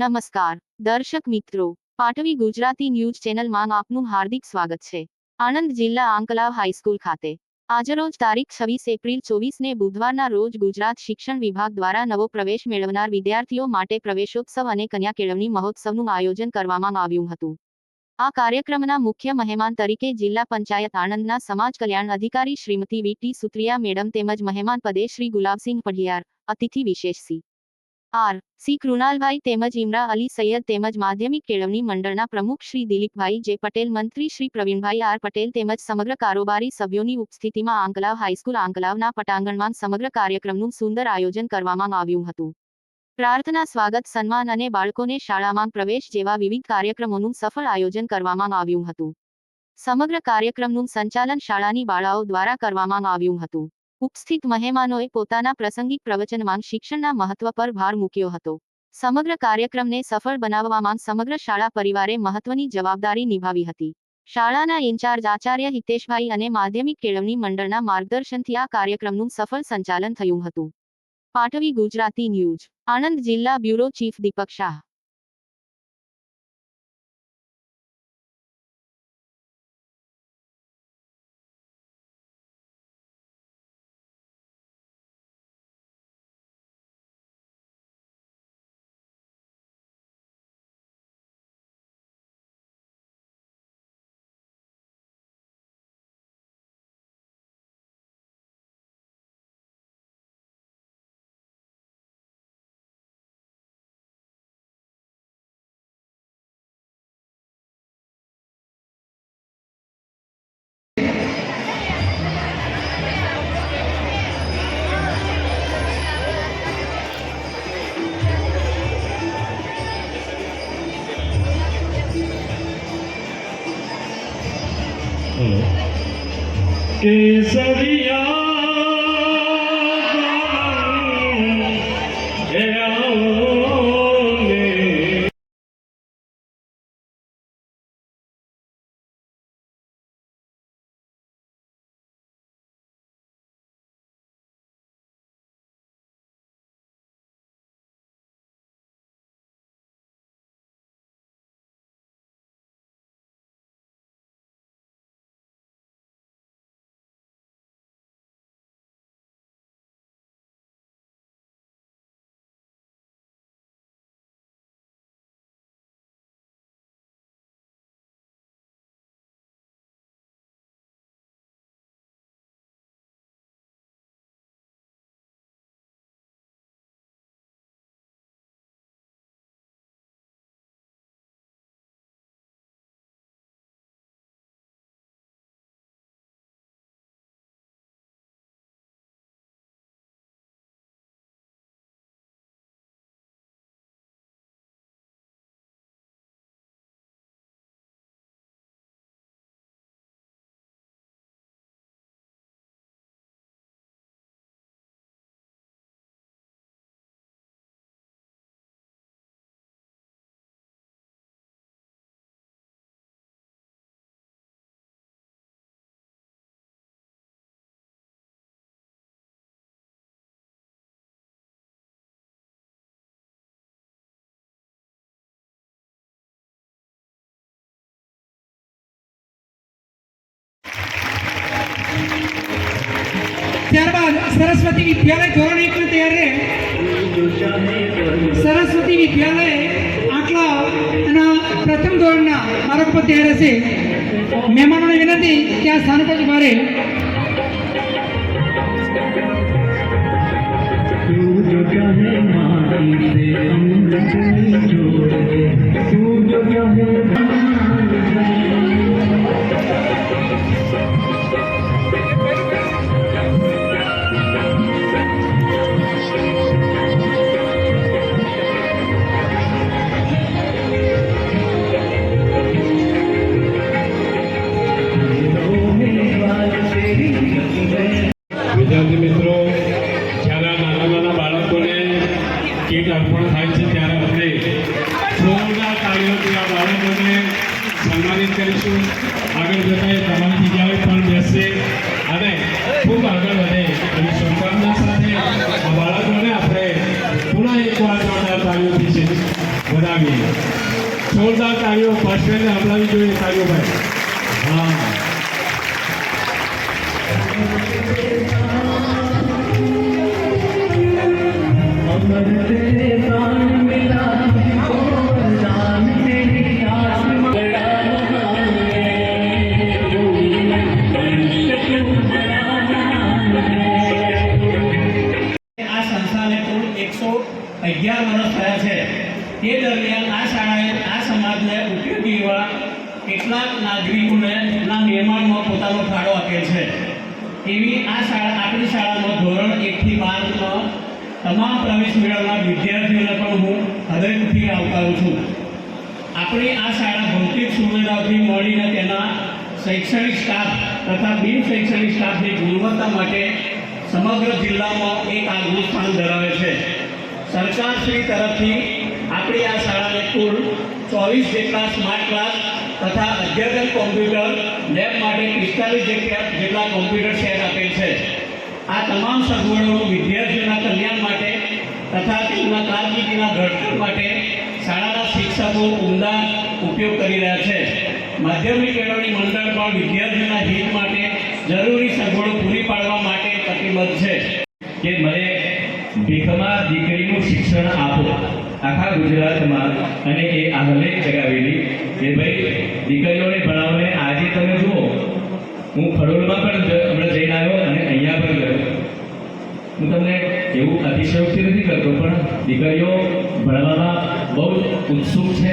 નમસ્કાર, દર્શક મિત્રો. પાટવી ગુજરાતી ન્યૂઝ ચેનલમાં આપનું હાર્દિક સ્વાગત છે. આણંદ જિલ્લા આંકલાવ હાઈસ્કૂલ ખાતે. આજરોજ તારીખ છવ્વીસ એપ્રિલ ચોવીસને બુધવારના રોજ ગુજરાત શિક્ષણ વિભાગ દ્વારા નવો પ્રવેશ મેળવનાર વિદ્યાર્થીઓ માટે પ્રવેશોત્સવ અને કન્યા કેળવણી મહોત્સવનું આયોજન કરવામાં આવ્યું હતું. આ કાર્યક્રમના મુખ્ય મહેમાન તરીકે જિલ્લા પંચાયત આણંદના સમાજ કલ્યાણ અધિકારી શ્રીમતી વીટી સુત્રિયા, મેડમ તેમજ મહેમાન પદે શ્રી ગુલાબસિંહ પઢિયાર, અતિથિ વિશેષ સી. આર. સી. કૃણાલભાઈ તેમજ ઇમરા અલી સૈયદ તેમજ માધ્યમિક કેળવણી મંડળના પ્રમુખ શ્રી દિલીપભાઈ, જે પટેલ, મંત્રી શ્રી પ્રવીણભાઈ આર. પટેલ તેમજ સમગ્ર કારોબારી સભ્યોની ઉપસ્થિતિમાં આંકલાવ હાઈસ્કૂલ આંકલાવના પટાંગણમાં સમગ્ર કાર્યક્રમનું સુંદર આયોજન કરવામાં આવ્યું હતું. પ્રાર્થના, સ્વાગત, સન્માન અને બાળકોને શાળામાં પ્રવેશ જેવા વિવિધ કાર્યક્રમોનું સફળ આયોજન કરવામાં આવ્યું હતું. સમગ્ર કાર્યક્રમનું સંચાલન શાળાની બાળાઓ દ્વારા કરવામાં આવ્યું હતું. ઉપસ્થિત મહેમાનોએ પોતાના પ્રસંગિક પ્રવચનમાં શિક્ષણના મહત્વ પર ભાર મૂક્યો હતો. સમગ્ર કાર્યક્રમને સફળ બનાવવામાં સમગ્ર શાળા પરિવારે મહત્વની જવાબદારી નિભાવી હતી. શાળાના ઇન્ચાર્જ આચાર્ય હિતેશભાઈ અને માધ્યમિક કેળવણી મંડળના માર્ગદર્શનથી આ કાર્યક્રમનું સફળ સંચાલન થયું હતું. પાટવી ગુજરાતી ન્યૂઝ, આણંદ જિલ્લા bureau chief Deepak Shah. Que quesadilla Saraswati Vidyalaya ધોરણ એક તૈયાર રહે. સરસ્વતી વિદ્યાલય આટલા એના પ્રથમ ધોરણના બાળક પર તૈયાર હશે. મહેમાનોને વિનંતી કે આ સ્થાન પર ઊભા વિદ્યાર્થી મિત્રો, જ્યારે નાના નાના બાળકોને કીટ અર્પણ થાય છે, ત્યારે આપણે જોરદાર તાળીઓથી આ બાળકોને સન્માનિત કરીશું. આગળ જતા એ તમારી જગ્યાએ પણ બેસશે અને ખૂબ આગળ વધે અને શુભકામના સાથે આ બાળકોને આપણે પુનઃ એકવાર જોરદાર તાળીઓથી બનાવીએ. જોરદાર તાળીઓ ફર્સ્ટ હમણાં જોઈએ તાળીઓ ભાઈ. હા. અગિયાર વર્ષ થયા છે. તે દરમિયાન આ શાળાએ આ સમાજને ઉપયોગી એવા કેટલાક નાગરિકોને નિર્માણમાં પોતાનો ફાળો આપેલ છે. એવી આ શાળા, આપણી શાળામાં ધોરણ એકથી બારમાં તમામ પ્રવેશ મેળવનાર વિદ્યાર્થીઓને પણ હું હૃદયથી આવકારું છું. આપણી આ શાળા ભૌતિક સુવિધાઓથી મળીને તેના શૈક્ષણિક સ્ટાફ તથા બિન શૈક્ષણિક સ્ટાફની ગુણવત્તા માટે સમગ્ર જિલ્લામાં એક આગવું સ્થાન ધરાવે છે. સરકારશ્રી તરફથી આપણી આ શાળાને કુલ ચોવીસ જેટલા સ્માર્ટ ક્લાસ તથા અદ્યતન કોમ્પ્યુટર લેબ માટે પિસ્તાલીસ જેટલા જેટલા કોમ્પ્યુટર સેટ આપેલ છે. આ તમામ સગવડો માટે તથા તેમના કારકિર્દીના ઘડતર માટે શાળાના શિક્ષકો ઉમદા ઉપયોગ કરી રહ્યા છે. માધ્યમિક કેળવણી મંડળ પણ વિદ્યાર્થીઓના હિત માટે જરૂરી સગવડો પૂરી પાડવા માટે પ્રતિબદ્ધ છે. કે મને ભીખમાં દીકરીનું શિક્ષણ આપો. આખા ગુજરાતમાં અને એ આહલે જગાવેલી કે ભાઈ, દીકરીઓને ભણાવને આજે તમે જુઓ. હું ખડોળમાં પણ હમણાં જઈને આવ્યો અને અહીંયા પણ હું તમને એવું અતિશયોક્તિ નથી કરતો પણ દીકરીઓ ભણવામાં બહુ ઉત્સુક છે.